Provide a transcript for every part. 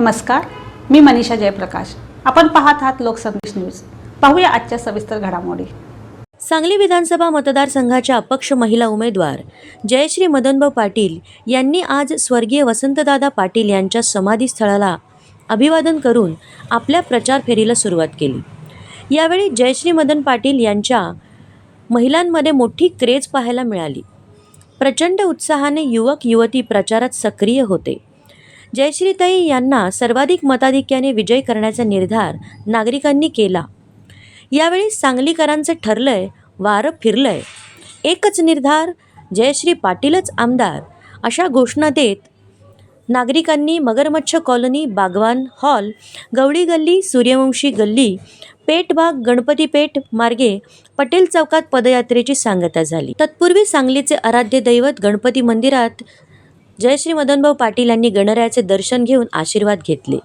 नमस्कार मी मनीषा जयप्रकाश. आपण पाहत आहात लोकसंदेश न्यूज. पाहूया आजच्या सविस्तर घडामोडी. सांगली विधानसभा मतदारसंघाच्या अपक्ष महिला उमेदवार जयश्री मदनभाऊ पाटील यांनी आज स्वर्गीय वसंतदादा पाटील यांच्या समाधीस्थळाला अभिवादन करून आपल्या प्रचार फेरीला सुरुवात केली. यावेळी जयश्री मदन पाटील यांच्या महिलांमध्ये मोठी क्रेज पाहायला मिळाली. प्रचंड उत्साहाने युवक युवती प्रचारात सक्रिय होते. जयश्रीताई यांना सर्वाधिक मताधिक्याने विजय करण्याचा निर्धार नागरिकांनी केला. यावेळी सांगलीकरांचं ठरलंय वारं फिरलंय. एकच निर्धार जयश्री पाटीलच आमदार अशा घोषणा देत नागरिकांनी मगरमच्छ कॉलनी बागवान हॉल गवळी गल्ली सूर्यवंशी गल्ली पेठबाग गणपती पेठ मार्गे पटेल चौकात पदयात्रेची सांगता झाली. तत्पूर्वी सांगलीचे आराध्य दैवत गणपती मंदिरात जयश्री मदनभाऊ पाटील यांनी गणरायाचे दर्शन घेऊन आशीर्वाद घेतले.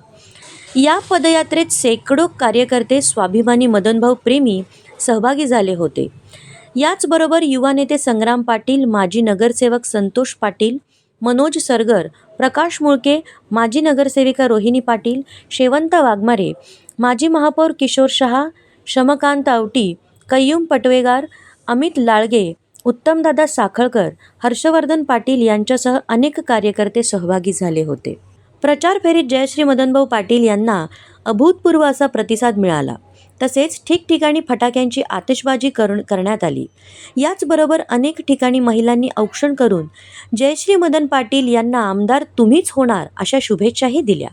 या पदयात्रेत शेकडो कार्यकर्ते स्वाभिमानी मदनभाऊ प्रेमी सहभागी झाले होते. याचबरोबर युवा नेते संग्राम पाटील माजी नगरसेवक संतोष पाटील मनोज सरगर प्रकाश मुळके माजी नगरसेविका रोहिणी पाटील शेवंत वाघमारे माजी महापौर किशोर शहा शमकांत आवटी कय्यूम पटवेगार अमित लाळगे उत्तमदादा साखळकर हर्षवर्धन पाटील यांच्यासह अनेक कार्यकर्ते सहभागी झाले होते. प्रचार फेरीत जयश्री मदनभाऊ पाटील यांना अभूतपूर्व असा प्रतिसाद मिळाला. तसेच ठिकठिकाणी फटाक्यांची आतिषबाजी करून करण्यात आली. याचबरोबर अनेक ठिकाणी महिलांनी औक्षण करून जयश्री मदन पाटील यांना आमदार तुम्हीच होणार अशा शुभेच्छाही दिल्या.